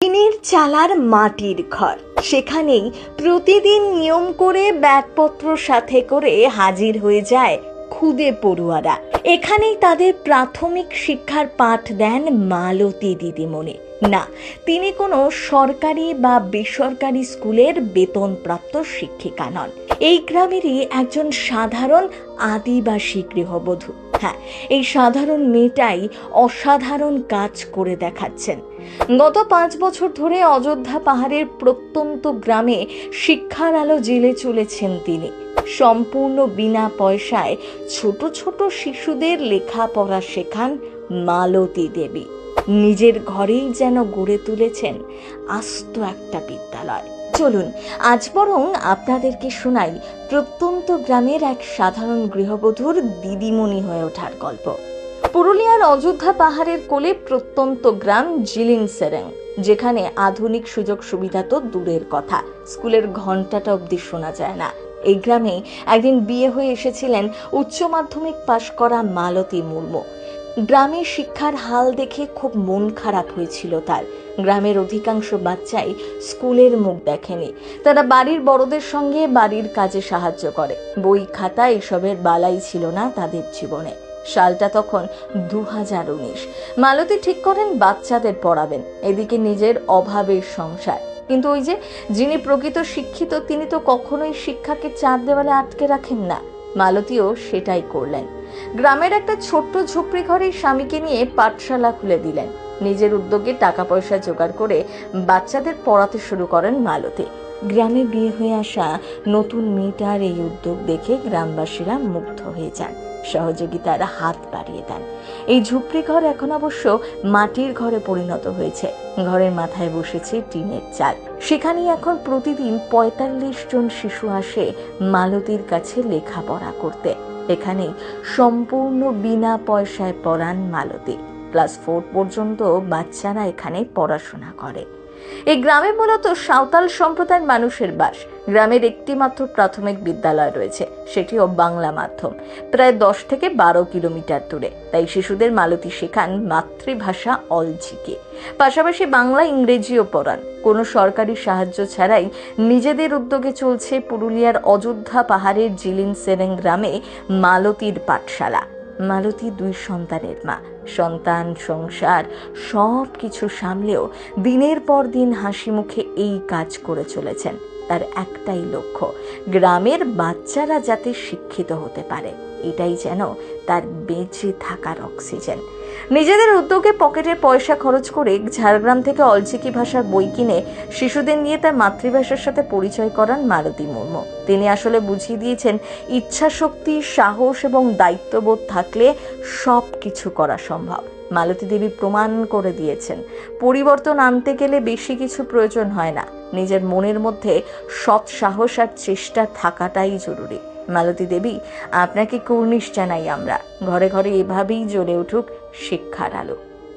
টিনের চালার মাটির ঘর। সেখানেই প্রতিদিন নিয়ম করে ব্যাগপত্র সাথে করে হাজির হয়ে যায় খুদে পড়ুয়ারা। এখানেই তাদের প্রাথমিক শিক্ষার পাঠ দেন মালতী দিদিমণি। না, তিনি কোনো সরকারি বা বেসরকারি স্কুলের বেতনপ্রাপ্ত শিক্ষিকা নন। এই গ্রামেরই একজন সাধারণ আদিবাসী গৃহবধূ। হ্যাঁ এই সাধারণ মেয়েটাই অসাধারণ কাজ করে দেখাচ্ছেন। গত পাঁচ বছর ধরে অযোধ্যা পাহাড়ের প্রত্যন্ত গ্রামে শিক্ষার আলো জেলে চলেছেন তিনি। সম্পূর্ণ বিনা পয়সায় ছোট ছোট শিশুদের লেখাপড়া শেখান মালতী দেবী। নিজের ঘরেই যেন গড়ে তুলেছেন আস্ত একটা বিদ্যালয়। চলুন, আজ বরং আপনাদেরকে শোনাই প্রত্যন্ত গ্রামের এক সাধারণ গৃহবধূর দিদিমণি হয়ে ওঠার গল্প। পুরুলিয়ার অযোধ্যা পাহাড়ের কোলে প্রত্যন্ত গ্রাম জিলিন সেরেং যেখানে আধুনিক সুযোগ সুবিধা তো দূরের কথা, স্কুলের ঘন্টাটা অবধি শোনা যায় না। এই গ্রামে একদিন বিয়ে হয়ে এসেছিলেন উচ্চ মাধ্যমিক পাশ করা মালতী মুর্মু। গ্রামের শিক্ষার হাল দেখে খুব মন খারাপ হয়েছিল তার। গ্রামের অধিকাংশ বাচ্চাই স্কুলের মুখ দেখেনি। তারা বাড়ির বড়দের সঙ্গে বাড়ির কাজে সাহায্য করে। বই খাতা এসবের বালাই ছিল না তাদের জীবনে। সালটা তখন দু হাজার উনিশ। মালতী ঠিক করেন বাচ্চাদের পড়াবেন, এদিকে নিজের অভাবের সংসার। কিন্তু ওই যে যিনি প্রকৃত শিক্ষিত, তিনি তো কখনোই শিক্ষাকে চার দেওয়ালে আটকে রাখেন না। মালতীও সেটাই করলেন। গ্রামের একটা ছোট্ট ঝুপড়ি ঘরে স্বামীকে নিয়ে পাঠশালা খুলে দিলেন। নিজের উদ্যোগে টাকা পয়সা জোগাড় করে বাচ্চাদের পড়াতে শুরু করেন মালতী। গ্রামে বিয়ে হয়ে আসা নতুন মেয়েটার এই উদ্যোগ দেখে গ্রামবাসীরা মুগ্ধ হয়ে যান। সহযোগিতার হাত বাড়িয়ে দেন। এই ঝুপড়ি ঘর এখন অবশ্য মাটির ঘরে পরিণত হয়েছে। ঘরের মাথায় বসেছে টিনের চাল। সেখানে এখন প্রতিদিন পঁয়তাল্লিশ জন শিশু আসে মালতীর কাছে লেখাপড়া করতে। এখানেই সম্পূর্ণ বিনা পয়সায় পড়ান মালতী। ক্লাস ফোর পর্যন্ত বাচ্চারা এখানে পড়াশোনা করে। এই গ্রামে মূলত সাঁওতাল সম্প্রদায়ের মানুষের বাস। গ্রামের একটি মাত্র প্রাথমিক বিদ্যালয় রয়েছে, সেটিও বাংলা মাধ্যম। প্রায় দশ থেকে বারো কিলোমিটার দূরে। তাই শিশুদের মালতী শেখান মাতৃভাষা অলঝিকে। পাশাপাশি বাংলা ইংরেজিও পড়ান। কোনো সরকারি সাহায্য ছাড়াই নিজেদের উদ্যোগে চলছে পুরুলিয়ার অযোধ্যা পাহাড়ের জিলিন সেরেং গ্রামে মালতীর পাঠশালা। মালতী দুই সন্তানের মা। সন্তান, সংসার, সব কিছু সামলেও দিনের পর দিন হাসি মুখে এই কাজ করে চলেছেন। তার একটাই লক্ষ্য, গ্রামের বাচ্চারা যাতে শিক্ষিত হতে পারে। এটাই যেন তার বেঁচে থাকার অক্সিজেন। নিজেদের উদ্যোগে পকেটে পয়সা খরচ করে ঝাড়গ্রাম থেকে অলচিকি ভাষার বই কিনে শিশুদের নিয়ে তার মাতৃভাষার সাথে পরিচয় করান মালতী মুর্মু। তিনি আসলে বুঝিয়ে দিয়েছেন ইচ্ছা শক্তি সাহস এবং দায়িত্ববোধ থাকলে সব কিছু করা সম্ভব। মালতী দেবী প্রমাণ করে দিয়েছেন, পরিবর্তন আনতে গেলে বেশি কিছু প্রয়োজন হয় না। নিজের মনের মধ্যে সৎ সাহস আর চেষ্টা থাকাটাই জরুরি। মালতী দেবী আপনাকে কর্নিশ জানাই আমরা। ঘরে ঘরে এভাবেই জ্বলে উঠুক শিক্ষার আলো।